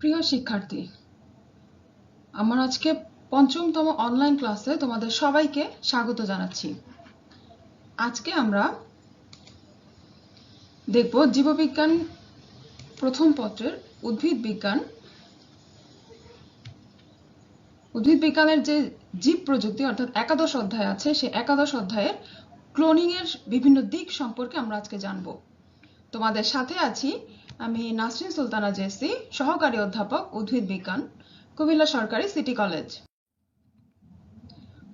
প্রিয় শিক্ষার্থী, আমার আজকে পঞ্চমতম অনলাইন ক্লাসে তোমাদের সবাইকে স্বাগত জানাচ্ছি। আজকে আমরা দেখব জীববিজ্ঞান প্রথম পত্রের উদ্ভিদ বিজ্ঞান। উদ্ভিদ বিজ্ঞানের যে জীব প্রযুক্তি, অর্থাৎ একাদশ অধ্যায় আছে, সে একাদশ অধ্যায়ের ক্লোনিং এর বিভিন্ন দিক সম্পর্কে আমরা আজকে জানব। তোমাদের সাথে আছি আমি নাসরিন সুলতানা জেসি, সহকারী অধ্যাপক, উদ্ভিদ বিজ্ঞান, কুমিল্লা সরকারি সিটি কলেজ।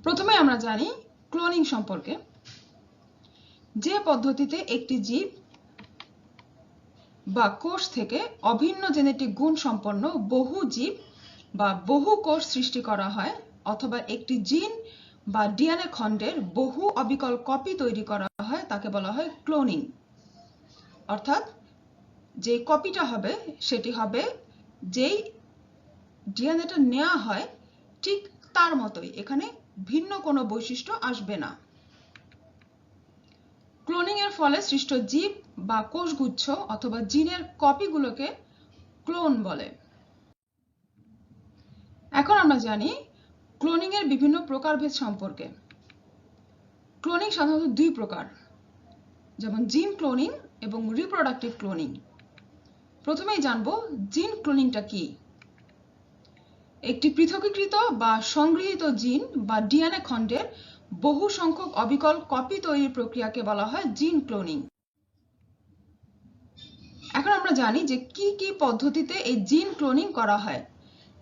প্রথমে আমরা জানি ক্লোনিং সম্পর্কে। যে পদ্ধতিতে একটি জীব বা কোষ থেকে অভিন্ন জেনেটিক গুণ সম্পন্ন বহু জীব বা বহু কোষ সৃষ্টি করা হয়, অথবা একটি জিন বা ডিএনএ খণ্ডের বহু অবিকল কপি তৈরি করা হয়, তাকে বলা হয় ক্লোনিং। অর্থাৎ যে কপিটা হবে, সেটি হবে যেই ডিএনএটা নেওয়া হয়, ঠিক তার মতোই। এখানে ভিন্ন কোনো বৈশিষ্ট্য আসবে না। ক্লোনিং এর ফলে সৃষ্ট জীব বা কোষগুচ্ছ অথবা জিনের কপিগুলোকে ক্লোন বলে। এখন আমরা জানি ক্লোনিং এর বিভিন্ন প্রকারভেদ সম্পর্কে। ক্লোনিং সাধারণত দুই প্রকার, যেমন জিন ক্লোনিং এবং রিপ্রোডাক্টিভ ক্লোনিং। প্রথমেই জানব জিন ক্লোনিংটা কি? একটি পৃথকীকৃত বা সংগৃহীত জিন বা ডিএনএ খণ্ডের বহু সংখ্যক অবিকল কপি তৈরির প্রক্রিয়াকে বলা হয় জিন ক্লোনিং। এখন আমরা জানি যে কি কি পদ্ধতিতে এই জিন ক্লোনিং করা হয়।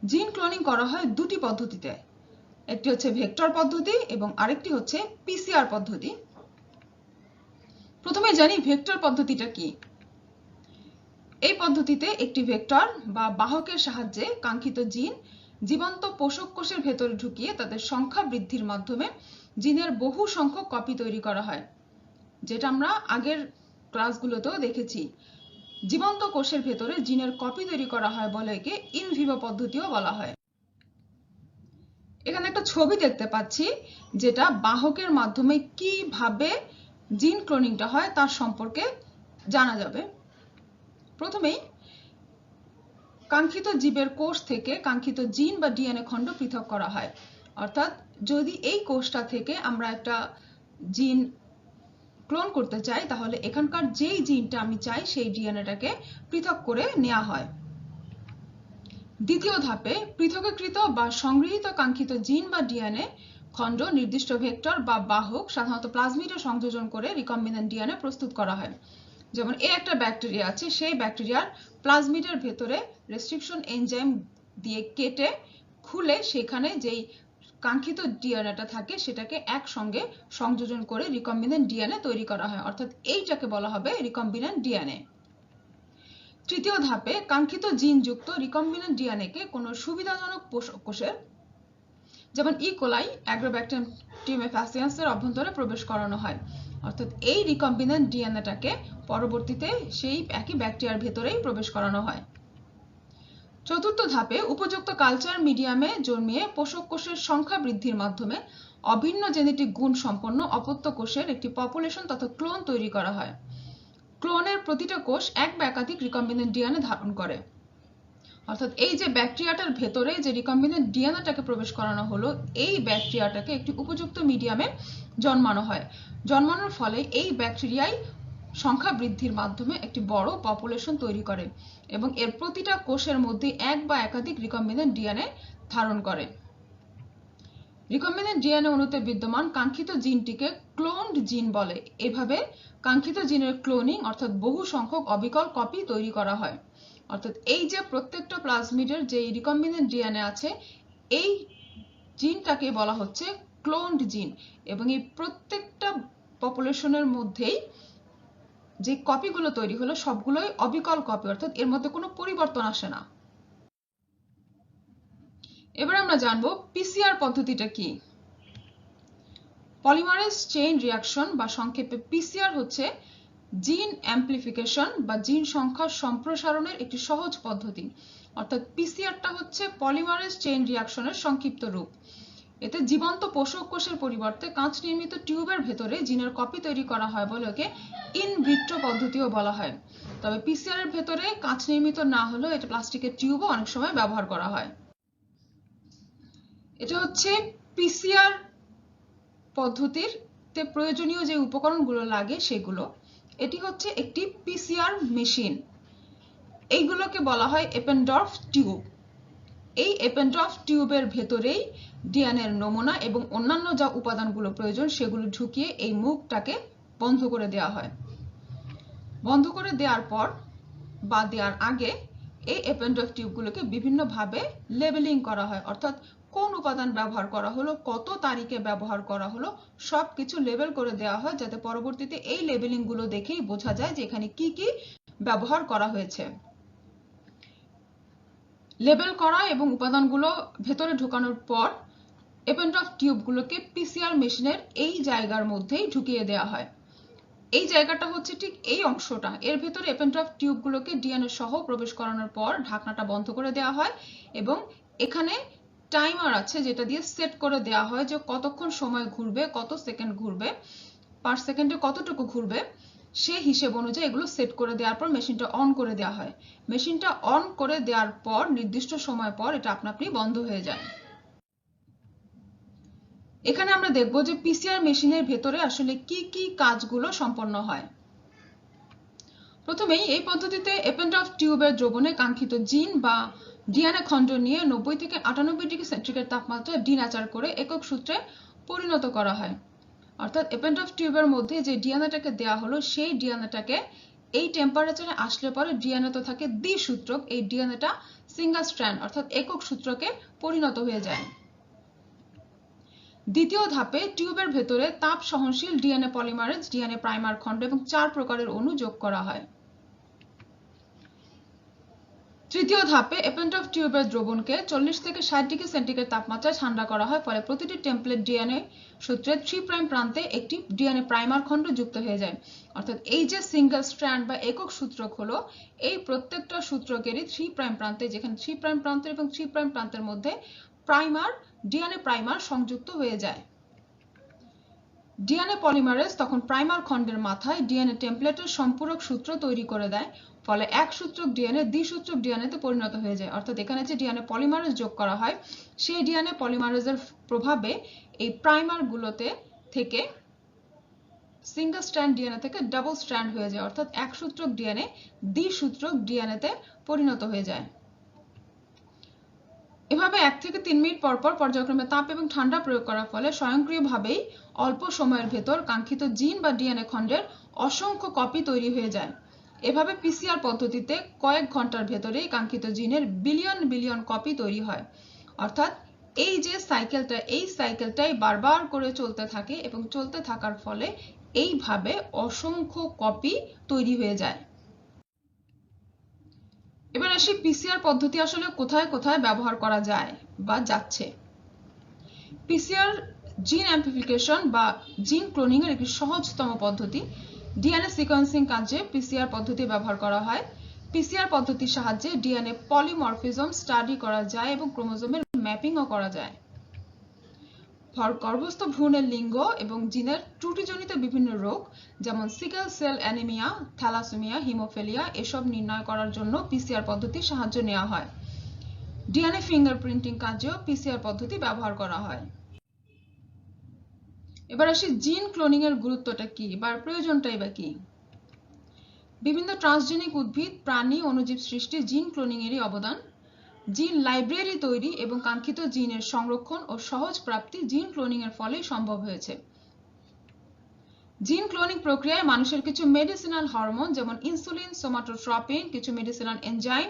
জিন ক্লোনিং করা হয় দুটি পদ্ধতিতে। একটি হচ্ছে ভেক্টর পদ্ধতি এবং আরেকটি হচ্ছে পিসিআর পদ্ধতি। প্রথমে জানি ভেক্টর পদ্ধতিটা কি। পদ্ধতিতে একটি ভেক্টর বা বাহকের সাহায্যে কাঙ্ক্ষিত জিন জীবন্ত পোষক কোষের ভেতরে ঢুকিয়ে তাদের সংখ্যা বৃদ্ধির মাধ্যমে জিনের বহু সংখ্যক কপি তৈরি করা হয়, যেটা আমরা আগের ক্লাসগুলোতেও দেখেছি। জীবন্ত কোষের ভেতরে জিনের কপি তৈরি করা হয় বলে একে ইনভিভো পদ্ধতিও বলা হয়। এখানে একটা ছবি দেখতে পাচ্ছি, যেটা বাহকের মাধ্যমে কীভাবে জিন ক্লোনিংটা হয় তার সম্পর্কে জানা যাবে। প্রথমেই, কাঙ্ক্ষিত জীবের কোষ থেকে কাঙ্ক্ষিত জিন বা ডিএনএ খণ্ড পৃথক করা হয়। অর্থাৎ, যদি এই কোষটা থেকে আমরা একটা জিন ক্লোন করতে চাই, তাহলে এখানকার যেই জিনটা আমি চাই, সেই ডিএনএটাকে পৃথক করে নেওয়া হয়। দ্বিতীয় ধাপে, পৃথকীকৃত বা সংগৃহীত কাঙ্ক্ষিত জিন বা ডিএনএ খণ্ড, নির্দিষ্ট ভেক্টর বা বাহক, সাধারণত প্লাজমিডে সংযোজন করে রিকম্বিনেন্ট ডিএনএ প্রস্তুত করা হয়। যেমন এ একটা ব্যাকটেরিয়া আছে, সেই ব্যাকটেরিয়ার প্লাজমিডের ভেতরে রেস্ট্রিকশন এনজাইম দিয়ে কেটে, খুলে সেখানে যেই কাঙ্ক্ষিত ডিএনএটা থাকে সেটাকে একসঙ্গে সংযোজন করে রিকম্বিনেন্ট ডিএনএ তৈরি করা হয়। অর্থাৎ এইটাকে বলা হবে রিকম্বিনেন্ট ডিএনএ। তৃতীয় ধাপে কাঙ্ক্ষিত জিনযুক্ত রিকম্বিনেন্ট ডিএনএকে কোনো সুবিধাজনক কোষের, যেমন ইকোলাই কোলাই অ্যাগ্রোব্যাকটেরিয়াম ফ্যাসিয়ান্সের অভ্যন্তরে প্রবেশ করানো হয়। অর্থাৎ এই রিকম্বিনেন্ট ডিএনএটাকে পরবর্তীতে সেই একই ব্যাকটেরিয়ার ভেতরেই প্রবেশ করানো হয়। চতুর্থ ধাপে উপযুক্ত কালচার মিডিয়ামে জন্মিয়ে পোষক কোষের সংখ্যা বৃদ্ধির মাধ্যমে অভিন্ন জেনেটিক গুণ সম্পন্ন অপত্য কোষের একটি পপুলেশন তথা ক্লোন তৈরি করা হয়। ক্লোনের প্রতিটা কোষ এক বা একাধিক রিকম্বিনেন্ট ডিএনএ ধারণ করে। অর্থাৎ এই যে ব্যাকটেরিয়াটার ভেতরে যে রিকম্বিনেন্ট ডিএনএটাকে প্রবেশ করানো হলো, এই ব্যাকটেরিয়াটাকে একটি উপযুক্ত মিডিয়ামে জন্মানো হয়। জন্মানোর ফলে এই ব্যাকটেরিয়াই সংখ্যা বৃদ্ধির মাধ্যমে একটি বড় পপুলেশন তৈরি করে এবং এর প্রতিটা কোষের মধ্যে এক বা একাধিক রিকম্বিনেন্ট ডিএনএ ধারণ করে। রিকম্বিনেন্ট ডিএনএ অণুতে বিদ্যমান কাঙ্ক্ষিত জিনটিকে ক্লোনড জিন বলে। এভাবে কাঙ্ক্ষিত জিনের ক্লোনিং অর্থাৎ বহু সংখ্যক অবিকল কপি তৈরি করা হয়। অর্থাৎ এই যে প্রত্যেকটা প্লাজমিডের যে রিকম্বিনেন্ট ডিএনএ আছে, এই জিনটাকে বলা হচ্ছে ক্লোনড জিন এবং এই প্রত্যেকটা পপুলেশনের মধ্যেই যে কপিগুলো তৈরি হলো, সবগুলোই অবিকল কপি অর্থাৎ এর মধ্যে কোনো পরিবর্তন আসে না। এবার আমরা জানব পিসিআর পদ্ধতিটা কি? পলিমারেজ চেইন রিয়াকশন বা সংক্ষেপে পিসিআর হচ্ছে জিন অ্যাম্প্লিফিকেশন বা জিন সংখ্যার সম্প্রসারণের একটি সহজ পদ্ধতি। অর্থাৎ পিসিআরটা হচ্ছে পলিমারেজ চেইন রিয়াকশনের সংক্ষিপ্ত রূপ। এতে জীবন্ত পোষক কোষের পরিবর্তে কাঁচ নির্মিত টিউবের ভেতরে জিনের কপি তৈরি করা হয় বলে ওকে ইন ভিট্রো পদ্ধতিও বলা হয়। তবে পিসিআর এর ভেতরে কাঁচ নির্মিত না হলেও এটা প্লাস্টিকের টিউবও অনেক সময় ব্যবহার করা হয়। এটা হচ্ছে পিসিআর পদ্ধতির তে প্রয়োজনীয় যে উপকরণগুলো লাগে সেগুলো। এটি হচ্ছে একটি পিসিআর মেশিন। এইগুলোকে বলা হয় এপেনডর্ফ টিউব এই এপেনডর্ফ টিউবের ভেতরেই ডিএনএর নমুনা এবং অন্যান্য যা উপাদানগুলো প্রয়োজন সেগুলো ঢুকিয়ে এই মুখটাকে বন্ধ করে দেওয়া হয়। বন্ধ করে দেওয়ার পর বা দেওয়ার আগে এই এপেন্ডফ টিউবগুলোকে বিভিন্নভাবে লেবেলিং করা হয়। অর্থাৎ কোন উপাদান ব্যবহার করা হলো, কত তারিখে ব্যবহার করা হলো সব কিছু লেবেল করে দেওয়া হয় যাতে পরবর্তীতে এই লেবেলিংগুলো দেখেই বোঝা যায় যে এখানে কি কি ব্যবহার করা হয়েছে। লেবেল করা এবং উপাদানগুলো ভেতরে ঢোকানোর পর এপেন্ডফ টিউবগুলোকে পিসিআর মেশিনের এই জায়গার মধ্যেই ঢুকিয়ে দেওয়া হয়। এই জায়গাটা হচ্ছে ঠিক এই অংশটা। এর ভেতরে এপেন্ড্রফ টিউবগুলোকে ডিএনএ সহ প্রবেশ করানোর পর ঢাকনাটা বন্ধ করে দেওয়া হয় এবং এখানে টাইমার আছে যেটা দিয়ে সেট করে দেওয়া হয় যে কতক্ষণ সময় ঘুরবে, কত সেকেন্ড ঘুরবে, পার সেকেন্ডে কতটুকু ঘুরবে। সে হিসেব অনুযায়ী এগুলো সেট করে দেওয়ার পর মেশিনটা অন করে দেওয়া হয়। মেশিনটা অন করে দেওয়ার পর নির্দিষ্ট সময় পর এটা আপনা আপনি বন্ধ হয়ে যায়। এখানে আমরা দেখব যে পিসিআর মেশিনের ভেতরে আসলে কি কি কাজগুলো সম্পন্ন হয়। প্রথমেই এই পদ্ধতিতে এপেন্ডফ টিউবের দ্রবণে কাঙ্ক্ষিত জিন বা ডিএনএ খণ্ড নিয়ে নব্বই থেকে আটানব্বই ডিগ্রি সেন্টিগ্রেড তাপমাত্রায় ডিনাচার করে একক সূত্রে পরিণত করা হয়। অর্থাৎ এপেন্ডফ টিউবের মধ্যে যে ডিএনএটাকে দেওয়া হলো, সেই ডিএনএটাকে এই টেম্পারেচারে আসলে পরে ডিএনএ তো থাকে দ্বিসূত্রক, এই ডিএনএটা সিঙ্গেল স্ট্র্যান্ড অর্থাৎ একক সূত্রকে পরিণত হয়ে যায়। দ্বিতীয় ধাপে টিউবের ভেতরে তাপ সহনশীল ডিএনএ পলিমারেজ ডিএনএ প্রাইমার খণ্ড এবং চার প্রকারের অণু যোগ করা হয়। তৃতীয় ধাপে এপেন্ট অফ টিউবের দ্রবণকে চল্লিশ থেকে ষাট ডিগ্রি সেন্টিগ্রেড তাপমাত্রায় ঠান্ডা করা হয়। ফলে প্রতিটি টেমপ্লেট ডিএনএ সূত্রে থ্রি প্রাইম প্রান্তে একটি ডিএনএ প্রাইমার খণ্ড যুক্ত হয়ে যায়। অর্থাৎ এই যে সিঙ্গেল স্ট্র্যান্ড বা একক সূত্রক হলো এই প্রত্যেকটা সূত্রকেরই থ্রি প্রাইম প্রান্তে, যেখানে থ্রি প্রাইম প্রান্তের এবং থ্রি প্রাইম প্রান্তের মধ্যে প্রাইমার, ডিএনএ প্রাইমার সংযুক্ত হয়ে যায়। ডিএনএ পলিমারেজ তখন প্রাইমার খণ্ডের মাথায় ডিএনএ টেমপ্লেটের সম্পূরক সূত্র তৈরি করে দেয়, ফলে এক সূত্রক ডিএনএ দ্বিসূত্রক ডিএনএ তে পরিণত হয়ে যায়। অর্থাৎ এখানে যে ডিএনএ পলিমারেজ যোগ করা হয়, সেই ডিএনএ পলিমারেজের প্রভাবে এই প্রাইমার গুলোতে থেকে সিঙ্গেল স্ট্র্যান্ড ডিএনএ থেকে ডাবল স্ট্র্যান্ড হয়ে যায়। অর্থাৎ এক সূত্রক ডিএনএ দ্বিসূত্রক ডিএনএ তে পরিণত হয়ে যায়। এভাবে এক থেকে তিন মিনিট পর পর পর্যায়ক্রমে তাপ এবং ঠান্ডা প্রয়োগ করার ফলে স্বয়ংক্রিয়ভাবেই অল্প সময়ের ভেতর কাঙ্ক্ষিত জিন বা ডিএনএ খণ্ডের অসংখ্য কপি তৈরি হয়ে যায়। এভাবে পিসিআর পদ্ধতিতে কয়েক ঘণ্টার ভেতরেই কাঙ্ক্ষিত জিনের বিলিয়ন বিলিয়ন কপি তৈরি হয়। অর্থাৎ এই যে সাইকেলটা, এই সাইকেলটাই বারবার করে চলতে থাকে এবং চলতে থাকার ফলে এইভাবে অসংখ্য কপি তৈরি হয়ে যায়। এবার আসি পিসিআর পদ্ধতি আসলে কোথায় কোথায় ব্যবহার করা যায় বা যাচ্ছে। পিসিআর জিন অ্যাম্পিফিকেশন বা জিন ক্লোনিং এর একটি সহজতম পদ্ধতি। ডিএনএ সিকোয়েন্সিং কাজে পিসিআর পদ্ধতি ব্যবহার করা হয়। পিসিআর পদ্ধতির সাহায্যে ডিএনএ পলিমরফিজম স্টাডি করা যায় এবং ক্রোমোজোমের ম্যাপিংও করা যায়। গর্ভস্থ ভ্রূণের লিঙ্গ এবং জিনের ত্রুটিজনিত বিভিন্ন রোগ, যেমন sickle cell anaemia, thalassaemia, haemophilia, এসব নির্ণয় করার জন্য পিসিআর পদ্ধতির সাহায্য নেওয়া হয়। ডিএনএ ফিঙ্গারপ্রিন্টিং কাজেও পিসিআর পদ্ধতি ব্যবহার করা হয়। এবার আসি জিন ক্লোনিং এর গুরুত্বটা কি? বা প্রয়োজনটাই বা কি? বিভিন্ন ট্রান্সজেনিক উদ্ভিদ, প্রাণী অনুজীব সৃষ্টি জিন ক্লোনিং এরই অবদান। জিন লাইব্রেরি তৈরি এবং কাঙ্ক্ষিত জিনের সংরক্ষণ ও সহজ প্রাপ্তি জিন ক্লোনিং এর ফলেই সম্ভব হয়েছে। জিন ক্লোনিং প্রক্রিয়ায় মানুষের কিছু মেডিসিনাল হরমোন যেমন ইনসুলিন সোমাটোট্রপিন কিছু মেডিসিনাল এনজাইম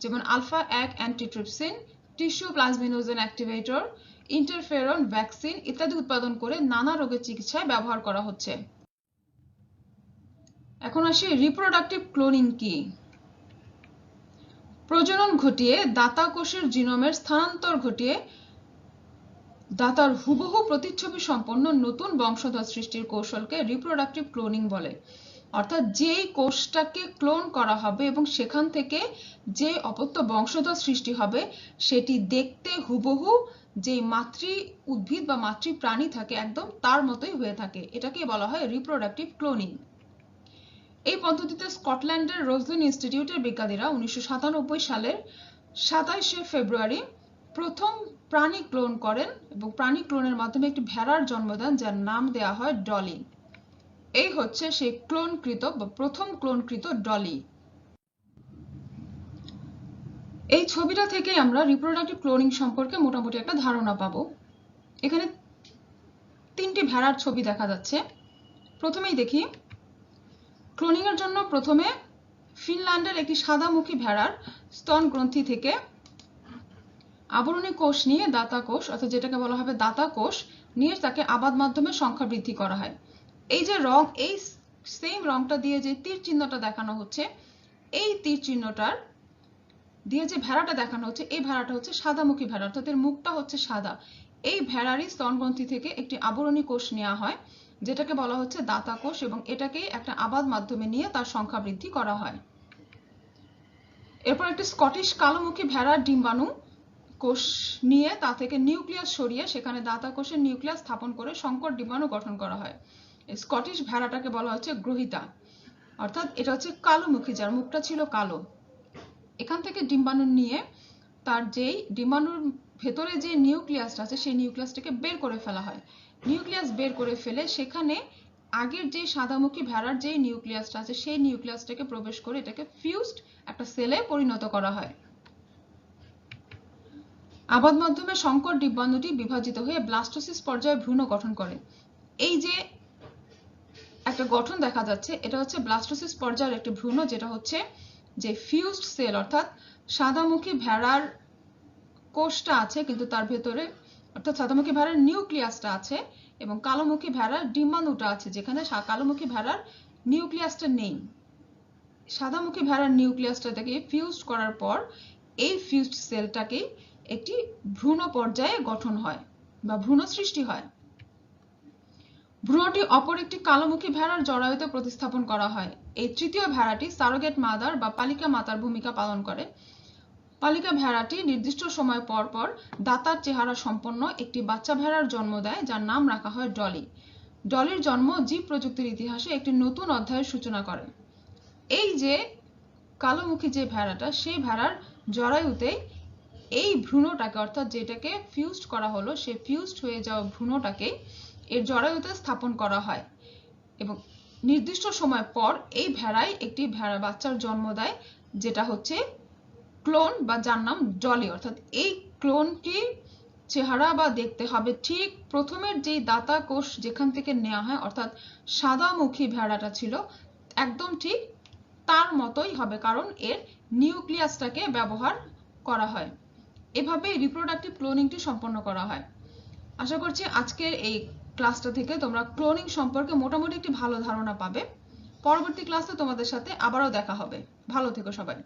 যেমন আলফা এক antitrypsin tissue plasminogen activator interferon vaccine ইত্যাদি উৎপাদন করে নানা রোগের চিকিৎসায় ব্যবহার করা হচ্ছে। এখন আসি রিপ্রোডাক্টিভ ক্লোনিং কি? প্রজনন ঘটিয়ে দাতা কোষের জিনোমের স্থানান্তর ঘটিয়ে দাতার হুবহু প্রতিচ্ছবি সম্পন্ন নতুন বংশধর সৃষ্টির কৌশলকে রিপ্রোডাক্টিভ ক্লোনিং বলে। অর্থাৎ যেই কোষটাকে ক্লোন করা হবে এবং সেখান থেকে যে অপত্য বংশধর সৃষ্টি হবে, সেটি দেখতে হুবহু যে মাতৃ উদ্ভিদ বা মাতৃ প্রাণী থাকে, একদম তার মতোই হয়ে থাকে। এটাকে বলা হয় রিপ্রোডাক্টিভ ক্লোনিং এই পদ্ধতিতে স্কটল্যান্ডের রোজলিন ইনস্টিটিউটের বিজ্ঞানীরা উনিশশো সাতানব্বই সালের সাতাইশে ফেব্রুয়ারি প্রথম প্রাণী ক্লোন করেন এবং প্রাণী ক্লোনের মাধ্যমে একটি ভেড়ার জন্ম দেন, যার নাম দেয়া হয় ডলি এই হচ্ছে সেই ক্লোনকৃত বা প্রথম ক্লোনকৃত ডলি। এই ছবিটা থেকে আমরা রিপ্রোডাক্টিভ ক্লোনিং সম্পর্কে মোটামুটি একটা ধারণা পাবো। এখানে তিনটি ভেড়ার ছবি দেখা যাচ্ছে। প্রথমেই দেখি ক্লোনিং এর জন্য প্রথমে ফিনল্যান্ডের একটি সাদামুখী ভেড়ার স্তন গ্রন্থি থেকে আবরণী কোষ নিয়ে দাতা কোষ, অর্থাৎ যেটাকে বলা হবে দাতা কোষ, নিয়ে তাকে আবাদ মাধ্যমে সংখ্যা বৃদ্ধি করা হয়। এই যে রং, এই সেম রংটা দিয়ে যে তীর চিহ্নটা দেখানো হচ্ছে, এই তীর চিহ্নটার দিয়ে যে ভেড়াটা দেখানো হচ্ছে, এই ভেড়াটা হচ্ছে সাদামুখী ভেড়া, অর্থাৎ এর মুখটা হচ্ছে সাদা। এই ভেড়ারই স্তনগ্রন্থি থেকে একটি আবরণী কোষ নেওয়া হয়। যেটাকে বলা হচ্ছে দাতা কোষ এবং এটাকে একটা আবাদ মাধ্যমে নিয়ে তার সংখ্যা বৃদ্ধি করা হয়। এরপর একটি স্কটিশ কালোমুখী ভেড়ার ডিম্বাণু কোষ নিয়ে তা থেকে নিউক্লিয়াস সরিয়ে সেখানে দাতা কোষের নিউক্লিয়াস স্থাপন করে সংকর ডিম্বাণু গঠন করা হয়। স্কটিশ ভেড়াটাকে বলা হচ্ছে গ্রহিতা। অর্থাৎ এটা হচ্ছে কালোমুখী, যার মুখটা ছিল কালো। এখান থেকে ডিম্বাণু নিয়ে তার যেই ডিম্বাণুর ভেতরে যে নিউক্লিয়াসটা আছে, সেই নিউক্লিয়াসটাকে বের করে ফেলা হয়। নিউক্লিয়াস বের করে ফেলে, সেখানে আগের যে সাদামুখী ভেড়ার যে নিউক্লিয়াসটা আছে, সেই নিউক্লিয়াসটাকে প্রবেশ করে এটাকে ফিউজড একটা সেলে পরিণত করা হয়। আবাদ মাধ্যমে সংকর ডিম্বাণুটি বিভাজিত হয়ে ব্লাস্টোসিস পর্যায়ে ভ্রূণ গঠন করে। এই যে একটা গঠন দেখা যাচ্ছে, এটা হচ্ছে ব্লাস্টোসিস পর্যায়ের একটি ভ্রূণ, যেটা হচ্ছে যে ফিউজড সেল, অর্থাৎ সাদামুখী ভেড়ার কোষটা আছে, কিন্তু তার ভেতরে অর্থাৎ সাদামুখী ভেড়ার নিউক্লিয়াসটা আছে এবং কালোমুখী ভেড়ার ডিম্বাণুটা আছে, যেখানে কালোমুখী ভেড়ার নিউক্লিয়াসটা নেই। সাদামুখী ভেড়ার নিউক্লিয়াসটা থেকে ফিউজড করার পর এই ফিউজড সেলটাকে একটি ভ্রূণ পর্যায়ে গঠন হয় বা ভ্রূণ সৃষ্টি হয়। ভ্রূণটি অপর একটি কালোমুখী ভেড়ার জরায়ুতে প্রতিস্থাপন করা হয়। এই তৃতীয় ভেড়াটি সারোগেট মাদার বা পালিকা মাতার ভূমিকা পালন করে। পালিকা ভেড়াটি নির্দিষ্ট সময় পর পর দাতার চেহারা সম্পন্ন একটি বাচ্চা ভেড়ার জন্ম দেয়, যার নাম রাখা হয় ডলি। ডলির জন্ম জীব প্রযুক্তির ইতিহাসে একটি নতুন অধ্যায়ের সূচনা করে। এই যে কালোমুখী যে ভেড়াটা, সেই ভেড়ার জরায়ুতে এই ভ্রূণটাকে, অর্থাৎ যেটাকে ফিউজড করা হলো, সে ফিউজড হয়ে যাওয়া ভ্রূণটাকে এর জরায়ুতে স্থাপন করা হয়। এবং নির্দিষ্ট সময় পর এই ভেড়াই একটি ভেড়া বাচ্চার জন্ম দেয়, যেটা হচ্ছে ক্লোন বা যার নাম ডলি, অর্থাৎ এই ক্লোনটি চেহারা বা দেখতে হবে। ঠিক প্রথমের যেই দাতা কোষ যেখান থেকে নেওয়া হয়, অর্থাৎ সাদামুখী ভেড়াটা ছিল, একদম ঠিক তার মতোই হবে, কারণ এর নিউক্লিয়াসটাকে ব্যবহার করা হয়। এভাবে রিপ্রোডাক্টিভ ক্লোনিংটি সম্পন্ন করা হয়। আশা করছি আজকের এই ক্লাসটা থেকে তোমরা ক্লোনিং সম্পর্কে মোটামুটি একটি ভালো ধারণা পাবে। পরবর্তী ক্লাসে তোমাদের সাথে আবারও দেখা হবে। ভালো থেকো সবাই।